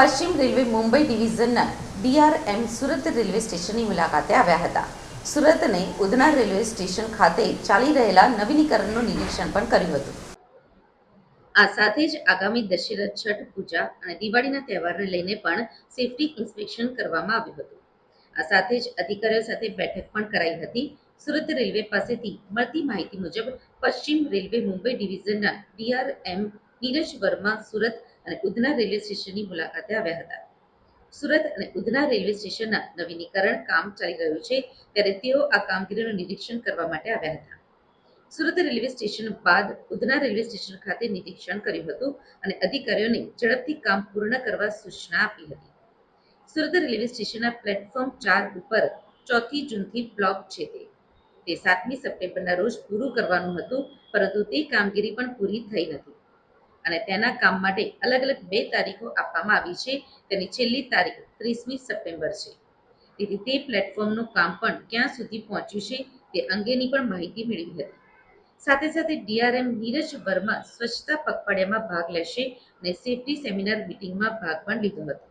પશ્ચિમ રેલવે મુંબઈ ડિવિઝનના DRM Surat railway સ્ટેશનની મુલાકાતે આવ્યા હતા સુરતને ઉધના રેલવે સ્ટેશન ખાતે ચાલી રહેલા નવીનીકરણનું નિરીક્ષણ પણ કર્યું હતું. આ સાથે જ આગામી દશેરા છઠ પૂજા અને દિવાળીના તહેવારને લઈને પણ સેફટી ઇન્સ્પેક્શન કરવામાં આવ્યું હતું. આ સાથે જ અધિકારીઓ સાથે બેઠક પણ કરાઈ હતી. સુરત રેલવે પાસેથી મળતી માહિતી મુજબ પશ્ચિમ રેલવે મુંબઈ ડિવિઝનના ડીઆરએમ નીરજ વર્મા સુરત અને ઉધના રેલવે સ્ટેશનની મુલાકાતે આવ્યા હતા. સુરત અને ઉધના રેલવે સ્ટેશનના નવીનીકરણ કામ ચાલી રહ્યું છે, ત્યારે તેઓ આ કામગીરીનું નિરીક્ષણ કરવા માટે આવ્યા હતા. સુરત રેલવે સ્ટેશન બાદ ઉધના રેલવે સ્ટેશન ખાતે નિરીક્ષણ કર્યું હતું અને અધિકારીઓને ઝડપથી કામ પૂર્ણ કરવા સૂચના આપી હતી. સુરત રેલવે સ્ટેશનના પ્લેટફોર્મ ચાર ઉપર ચોથી જૂનથી બ્લોક છે તે. તે સાતમી સપ્ટેમ્બરના રોજ પૂરું કરવાનું હતું, પરંતુ તે કામગીરી પણ પૂરી થઈ નથી. અને તેના કામ માટે અલગ અલગ બે તારીખો આપવામાં આવી છે. તેની છેલ્લી તારીખ ત્રીસમી સપ્ટેમ્બર છે. તેથી તે પ્લેટફોર્મનું કામ પણ ક્યાં સુધી પહોંચ્યું છે તે અંગેની પણ માહિતી મેળવી હતી. સાથે સાથે ડીઆરએમ નીરજ વર્મા સ્વચ્છતા પખવાડિયામાં ભાગ લેશે અને સેફટી સેમિનાર મિટિંગમાં ભાગ પણ લીધો હતો.